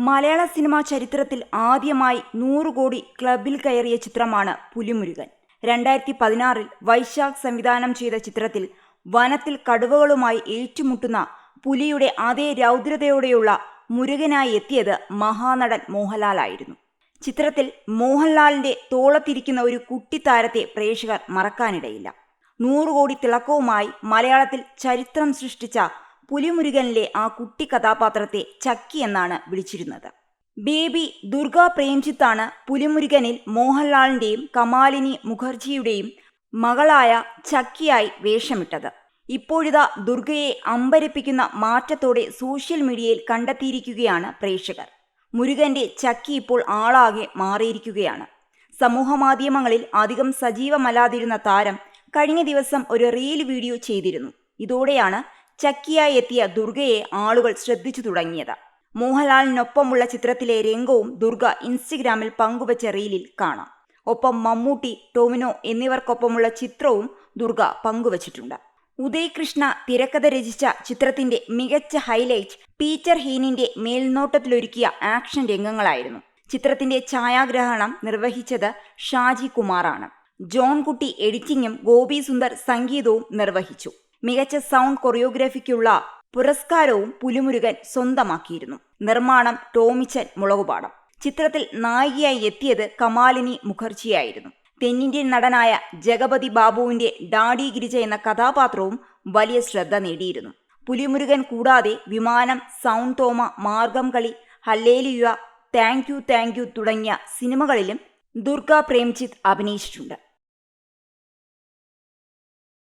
മലയാള cinema ചരിത്രത്തിൽ ആദ്യമായി നൂറ് കോടി ക്ലബിൽ കയറിയ ചിത്രമാണ് പുലിമുരുകൻ. രണ്ടായിരത്തി പതിനാറിൽ വൈശാഖ് സംവിധാനം ചെയ്ത ചിത്രത്തിൽ വനത്തിൽ കടുവകളുമായി ഏറ്റുമുട്ടുന്ന പുലിയുടെ അതേ രൗദ്രതയോടെയുള്ള മുരുകനായി എത്തിയത് മഹാനടൻ മോഹൻലാലായിരുന്നു ചിത്രത്തിൽ മോഹൻലാലിന്റെ തോളത്തിരിക്കുന്ന ഒരു കുട്ടിത്താരത്തെ പ്രേക്ഷകർ മറക്കാനിടയില്ല. നൂറുകോടി തിളക്കവുമായി മലയാളത്തിൽ ചരിത്രം സൃഷ്ടിച്ച പുലിമുരുകനിലെ ആ കുട്ടി കഥാപാത്രത്തെ ചക്കി എന്നാണ് വിളിച്ചിരുന്നത്. ബേബി ദുർഗ പ്രേംജിത്താണ് പുലിമുരുകനിൽ മോഹൻലാലിന്റെയും കമാലിനി മുഖർജിയുടെയും മകളായ ചക്കിയായി വേഷമിട്ടത്. ഇപ്പോഴിതാ ദുർഗയെ അമ്പരപ്പിക്കുന്ന മാറ്റത്തോടെ സോഷ്യൽ മീഡിയയിൽ കണ്ടെത്തിയിരിക്കുകയാണ് പ്രേക്ഷകർ. മുരുകന്റെ ചക്കി ഇപ്പോൾ ആളാകെ മാറിയിരിക്കുകയാണ്. സമൂഹമാധ്യമങ്ങളിൽ അധികം സജീവമല്ലാതിരുന്ന താരം കഴിഞ്ഞ ദിവസം ഒരു റീൽ വീഡിയോ ചെയ്തിരുന്നു. ഇതോടെയാണ് ചക്കിയായി എത്തിയ ദുർഗയെ ആളുകൾ ശ്രദ്ധിച്ചു തുടങ്ങിയത്. മോഹൻലാലിനൊപ്പമുള്ള ചിത്രത്തിലെ രംഗവും ദുർഗ ഇൻസ്റ്റഗ്രാമിൽ പങ്കുവച്ച റീലിൽ കാണാം. ഒപ്പം മമ്മൂട്ടി ടോമിനോ എന്നിവർക്കൊപ്പമുള്ള ചിത്രവും ദുർഗ പങ്കുവച്ചിട്ടുണ്ട്. ഉദയകൃഷ്ണ തിരക്കഥ രചിച്ച ചിത്രത്തിന്റെ മികച്ച ഹൈലൈറ്റ് പീറ്റർ ഹീനിന്റെ മേൽനോട്ടത്തിലൊരുക്കിയ ആക്ഷൻ രംഗങ്ങളായിരുന്നു. ചിത്രത്തിന്റെ ഛായാഗ്രഹണം നിർവഹിച്ചത് ഷാജി കുമാറാണ്. ജോൺകുട്ടി എഡിറ്റിംഗും ഗോപി സുന്ദർ സംഗീതവും നിർവഹിച്ചു. മികച്ച സൗണ്ട് കൊറിയോഗ്രാഫിക്കുള്ള പുരസ്കാരവും പുലിമുരുകൻ സ്വന്തമാക്കിയിരുന്നു. നിർമ്മാണം ടോമിച്ചൻ മുളകുപാടം. ചിത്രത്തിൽ നായികയായി എത്തിയത് കമാലിനി മുഖർജിയായിരുന്നു. തെന്നിന്ത്യൻ നടനായ ജഗപതി ബാബുവിന്റെ ഡാഡി ഗിരിജ എന്ന കഥാപാത്രവും വലിയ ശ്രദ്ധ നേടിയിരുന്നു. പുലിമുരുകൻ കൂടാതെ വിമാനം sound Thoma Margam Kali hallelujah thank you thank you തുടങ്ങിയ സിനിമകളിലും ദുർഗ പ്രേംജിത്ത് അഭിനയിച്ചിട്ടുണ്ട്.